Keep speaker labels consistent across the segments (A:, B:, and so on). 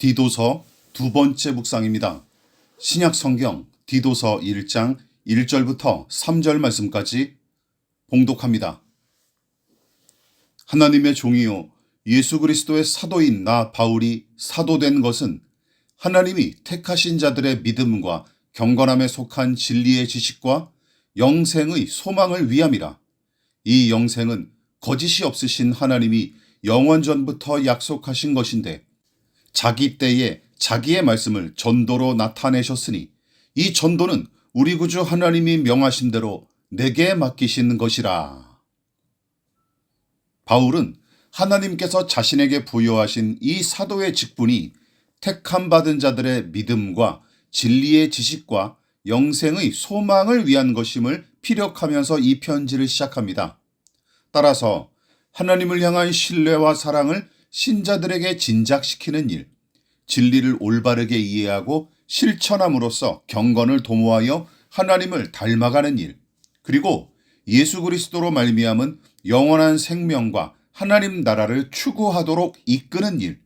A: 디도서 두 번째 묵상입니다. 신약 성경 디도서 1장 1절부터 3절 말씀까지 봉독합니다. 하나님의 종이요 예수 그리스도의 사도인 나 바울이 사도된 것은 하나님이 택하신 자들의 믿음과 경건함에 속한 진리의 지식과 영생의 소망을 위함이라. 이 영생은 거짓이 없으신 하나님이 영원 전부터 약속하신 것인데 자기 때에 자기의 말씀을 전도로 나타내셨으니 이 전도는 우리 구주 하나님이 명하신 대로 내게 맡기신 것이라. 바울은 하나님께서 자신에게 부여하신 이 사도의 직분이 택함 받은 자들의 믿음과 진리의 지식과 영생의 소망을 위한 것임을 피력하면서 이 편지를 시작합니다. 따라서 하나님을 향한 신뢰와 사랑을 신자들에게 진작시키는 일, 진리를 올바르게 이해하고 실천함으로써 경건을 도모하여 하나님을 닮아가는 일, 그리고 예수 그리스도로 말미암은 영원한 생명과 하나님 나라를 추구하도록 이끄는 일.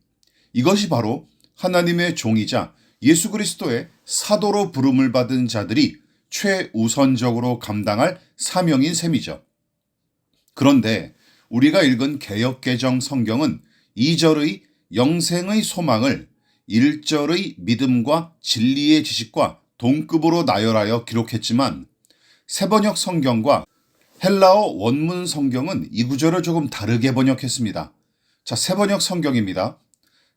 A: 이것이 바로 하나님의 종이자 예수 그리스도의 사도로 부름을 받은 자들이 최우선적으로 감당할 사명인 셈이죠. 그런데 우리가 읽은 개혁개정 성경은 2절의 영생의 소망을 1절의 믿음과 진리의 지식과 동급으로 나열하여 기록했지만 세번역 성경과 헬라어 원문 성경은 이 구절을 조금 다르게 번역했습니다. 자, 세번역 성경입니다.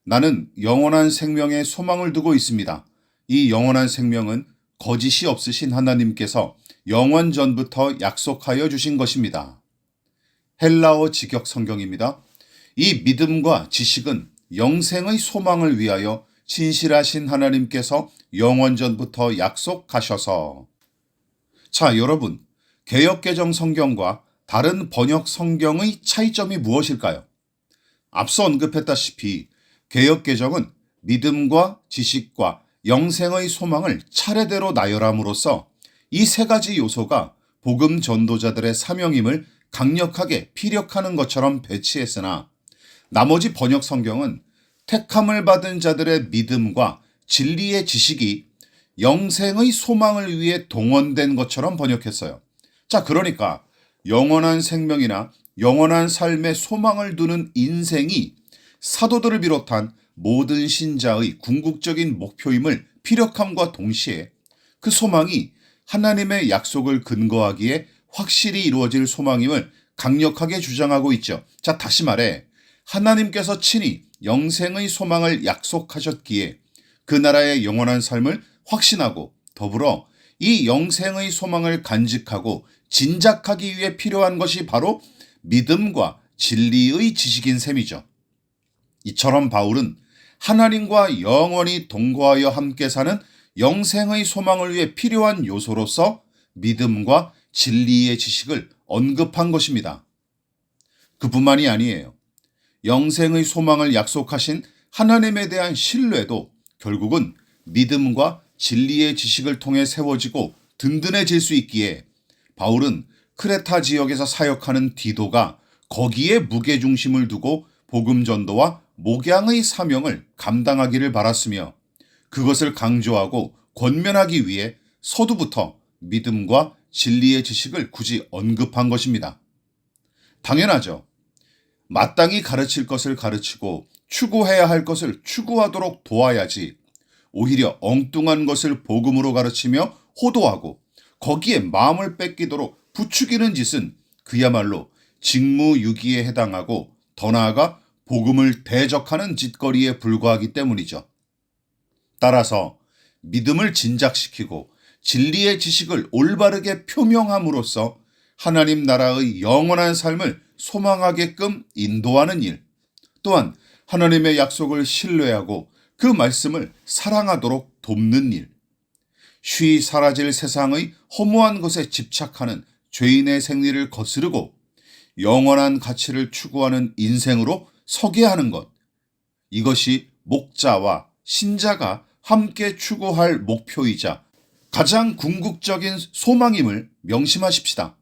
A: 나는 영원한 생명에 소망을 두고 있습니다. 이 영원한 생명은 거짓이 없으신 하나님께서 영원 전부터 약속하여 주신 것입니다. 헬라어 직역 성경입니다. 이 믿음과 지식은 영생의 소망을 위하여 진실하신 하나님께서 영원 전부터 약속하셔서 자, 여러분, 개혁개정 성경과 다른 번역 성경의 차이점이 무엇일까요? 앞서 언급했다시피 개혁개정은 믿음과 지식과 영생의 소망을 차례대로 나열함으로써 이 세 가지 요소가 복음 전도자들의 사명임을 강력하게 피력하는 것처럼 배치했으나 나머지 번역 성경은 택함을 받은 자들의 믿음과 진리의 지식이 영생의 소망을 위해 동원된 것처럼 번역했어요. 자, 그러니까 영원한 생명이나 영원한 삶의 소망을 두는 인생이 사도들을 비롯한 모든 신자의 궁극적인 목표임을 피력함과 동시에 그 소망이 하나님의 약속을 근거하기에 확실히 이루어질 소망임을 강력하게 주장하고 있죠. 자, 다시 말해 하나님께서 친히 영생의 소망을 약속하셨기에 그 나라의 영원한 삶을 확신하고 더불어 이 영생의 소망을 간직하고 진작하기 위해 필요한 것이 바로 믿음과 진리의 지식인 셈이죠. 이처럼 바울은 하나님과 영원히 동거하여 함께 사는 영생의 소망을 위해 필요한 요소로서 믿음과 진리의 지식을 언급한 것입니다. 그뿐만이 아니에요. 영생의 소망을 약속하신 하나님에 대한 신뢰도 결국은 믿음과 진리의 지식을 통해 세워지고 든든해질 수 있기에 바울은 크레타 지역에서 사역하는 디도가 거기에 무게중심을 두고 복음 전도와 목양의 사명을 감당하기를 바랐으며 그것을 강조하고 권면하기 위해 서두부터 믿음과 진리의 지식을 굳이 언급한 것입니다. 당연하죠. 마땅히 가르칠 것을 가르치고 추구해야 할 것을 추구하도록 도와야지 오히려 엉뚱한 것을 복음으로 가르치며 호도하고 거기에 마음을 뺏기도록 부추기는 짓은 그야말로 직무유기에 해당하고 더 나아가 복음을 대적하는 짓거리에 불과하기 때문이죠. 따라서 믿음을 진작시키고 진리의 지식을 올바르게 표명함으로써 하나님 나라의 영원한 삶을 소망하게끔 인도하는 일, 또한 하나님의 약속을 신뢰하고 그 말씀을 사랑하도록 돕는 일, 쉬 사라질 세상의 허무한 것에 집착하는 죄인의 생리를 거스르고 영원한 가치를 추구하는 인생으로 서게 하는 것. 이것이 목자와 신자가 함께 추구할 목표이자 가장 궁극적인 소망임을 명심하십시다.